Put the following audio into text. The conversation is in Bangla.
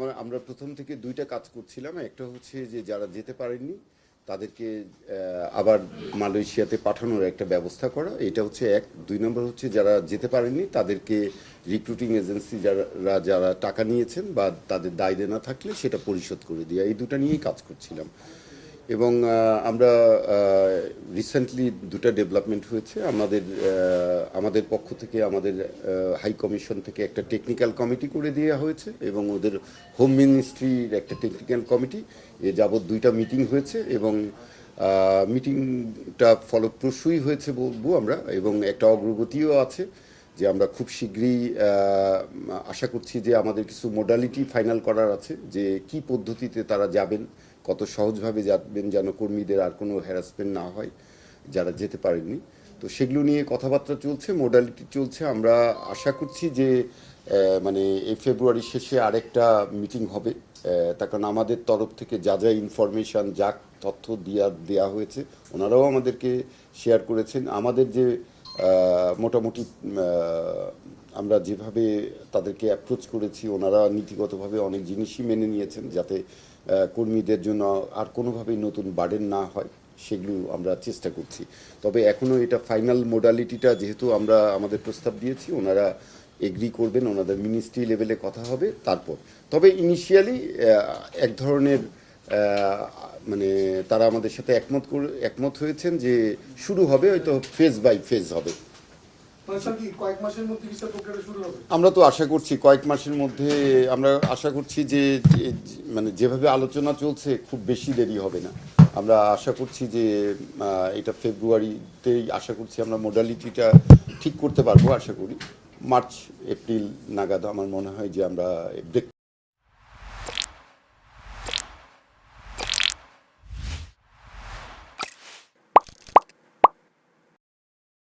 আমরা- আমরা প্রথম থেকে দুইটা কাজ করছিলাম। একটা হচ্ছে যে যারা যেতে পারেননি, তাদেরকে আবার মালয়েশিয়াতে পাঠানোর একটা ব্যবস্থা করা। এটা হচ্ছে এক। দুই নম্বর হচ্ছে যারা যেতে পারেননি, তাদেরকে রিক্রুটিং এজেন্সি যারা যারা টাকা নিয়েছেন বা তাদের দায় দেনা থাকলে সেটা পরিশোধ করে দেওয়া এই দুটা নিয়েই কাজ করছিলাম। এবং আমরা রিসেন্টলি দুটা ডেভেলপমেন্ট হয়েছে। আমাদের আমাদের পক্ষ থেকে, আমাদের হাই কমিশন থেকে একটা টেকনিক্যাল কমিটি করে দেওয়া হয়েছে এবং ওদের হোম মিনিস্ট্রির একটা টেকনিক্যাল কমিটি এ যাবৎ দুইটা মিটিং হয়েছে এবং মিটিংটা ফলপ্রসূই হয়েছে বলব আমরা এবং একটা অগ্রগতিও আছে। যে আমরা খুব শীঘ্রই আশা করছি যে আমাদের কিছু মোডালিটি ফাইনাল করার আছে, যে কি পদ্ধতিতে তারা যাবেন, কত সহজভাবে যাবেন যেন কর্মীদের আর কোনো হ্যারাসমেন্ট না হয়, যারা যেতে পারেননি। তো সেগুলো নিয়ে কথাবার্তা চলছে মোডালিটি চলছে। আমরা আশা করছি যে মানে এই ফেব্রুয়ারি শেষে আরেকটা মিটিং হবে। তার কারণ আমাদের তরফ থেকে যা যা ইনফরমেশন যা তথ্য দেওয়া দেওয়া হয়েছে, ওনারাও আমাদেরকে শেয়ার করেছেন। আমাদের যে মোটামুটি আমরা যেভাবে তাদেরকে অ্যাপ্রোচ করেছি, ওনারা নীতিগতভাবে অনেক জিনিসই মেনে নিয়েছেন যাতে কর্মীদের জন্য আর কোনোভাবেই নতুন বার্ডেন না হয়, সেগুলো আমরা চেষ্টা করছি। তবে এখনও এটা ফাইনাল মোডালিটিটা যেহেতু আমরা আমাদের প্রস্তাব দিয়েছি, ওনারা এগ্রি করবেন, ওনাদের মিনিস্ট্রি লেভেলে কথা হবে, তারপর। তবে ইনিশিয়ালি এক ধরনের মানে তারা আমাদের সাথে একমত একমত হয়েছেন যে শুরু হবে হয়তো ফেজ বাই ফেজ হবে। আমরা তো আশা করছি কয়েক মাসের মধ্যে আমরা আশা করছি যে মানে যেভাবে আলোচনা চলছে খুব বেশি দেরি হবে না। আমরা আশা করছি যে এটা ফেব্রুয়ারিতেই আশা করছি আমরা মোডালিটিটা ঠিক করতে পারব আশা করি। মার্চ এপ্রিল নাগাদ আমার মনে হয় যে আমরা